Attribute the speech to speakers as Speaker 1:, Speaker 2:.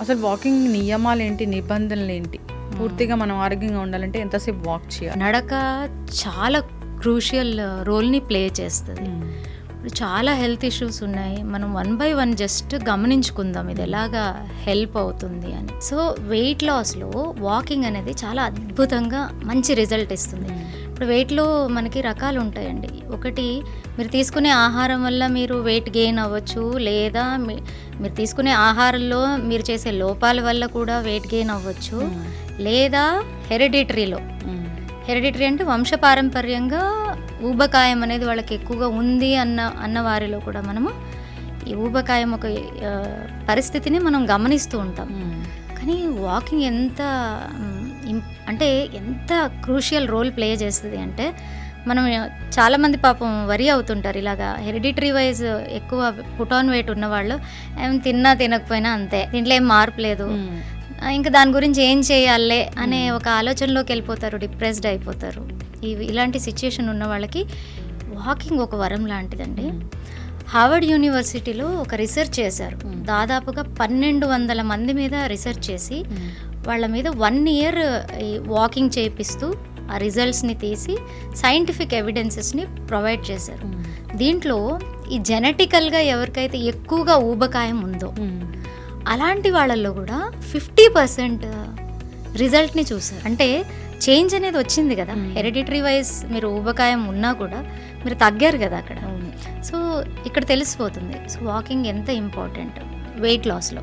Speaker 1: అసలు వాకింగ్ నియమాలు ఏంటి నిబంధనలు ఏంటి పూర్తిగా మనం ఆరోగ్యంగా ఉండాలంటే ఎంతసేపు వాక్ చేయాలి?
Speaker 2: నడక చాలా క్రూషియల్ రోల్ని ప్లే చేస్తుంది. ఇప్పుడు చాలా హెల్త్ ఇష్యూస్ ఉన్నాయి. మనం వన్ బై వన్ జస్ట్ గమనించుకుందాం ఇది ఎలాగా హెల్ప్ అవుతుంది అని. సో వెయిట్ లాస్లో వాకింగ్ అనేది చాలా అద్భుతంగా మంచి రిజల్ట్ ఇస్తుంది. ఇప్పుడు వెయిట్లో మనకి రకాలు ఉంటాయండి. ఒకటి మీరు తీసుకునే ఆహారం వల్ల మీరు వెయిట్ గెయిన్ అవ్వచ్చు లేదా మీరు తీసుకునే ఆహారంలో మీరు చేసే లోపాల వల్ల కూడా వెయిట్ గెయిన్ అవ్వచ్చు. లేదా హెరిడిటరీలో. హెరిడిటరీ అంటే వంశపారంపర్యంగా ఊబకాయం అనేది వాళ్ళకి ఎక్కువగా ఉంది అన్న అన్న వారిలో కూడా మనము ఈ ఊబకాయం ఒక పరిస్థితిని మనం గమనిస్తూ ఉంటాం. కానీ వాకింగ్ ఎంత అంటే ఎంత క్రూషియల్ రోల్ ప్లే చేస్తుంది అంటే మనం చాలామంది పాపం వరి అవుతుంటారు ఇలాగా. హెరిడిటరీ వైజ్ ఎక్కువ పుటాన్ వెయిట్ ఉన్నవాళ్ళు ఏం తిన్నా తినకపోయినా అంతే. దీంట్లో ఏం మార్పు లేదు. ఇంకా దాని గురించి ఏం చేయాలే అనే ఒక ఆలోచనలోకి వెళ్ళిపోతారు డిప్రెస్డ్ అయిపోతారు. ఇవి ఇలాంటి సిచ్యుయేషన్ ఉన్న వాళ్ళకి వాకింగ్ ఒక వరం లాంటిదండి. హార్వర్డ్ యూనివర్సిటీలో ఒక రీసెర్చ్ చేశారు. దాదాపుగా పన్నెండు వందల మంది మీద రీసెర్చ్ చేసి వాళ్ళ మీద వన్ ఇయర్ వాకింగ్ చేపిస్తూ ఆ రిజల్ట్స్ని తీసి సైంటిఫిక్ ఎవిడెన్సెస్ని ప్రొవైడ్ చేశారు. దీంట్లో ఈ జెనెటికల్గా ఎవరికైతే ఎక్కువగా ఊబకాయం ఉందో అలాంటి వాళ్ళల్లో కూడా ఫిఫ్టీ పర్సెంట్ రిజల్ట్ని చూసారు అంటే చేంజ్ అనేది వచ్చింది కదా. హెరిడిటరీ వైజ్ మీరు ఊబకాయం ఉన్నా కూడా మీరు తగ్గారు కదా అక్కడ. సో ఇక్కడ తెలిసిపోతుంది. సో వాకింగ్ ఎంత ఇంపార్టెంట్? వెయిట్ లాస్లో.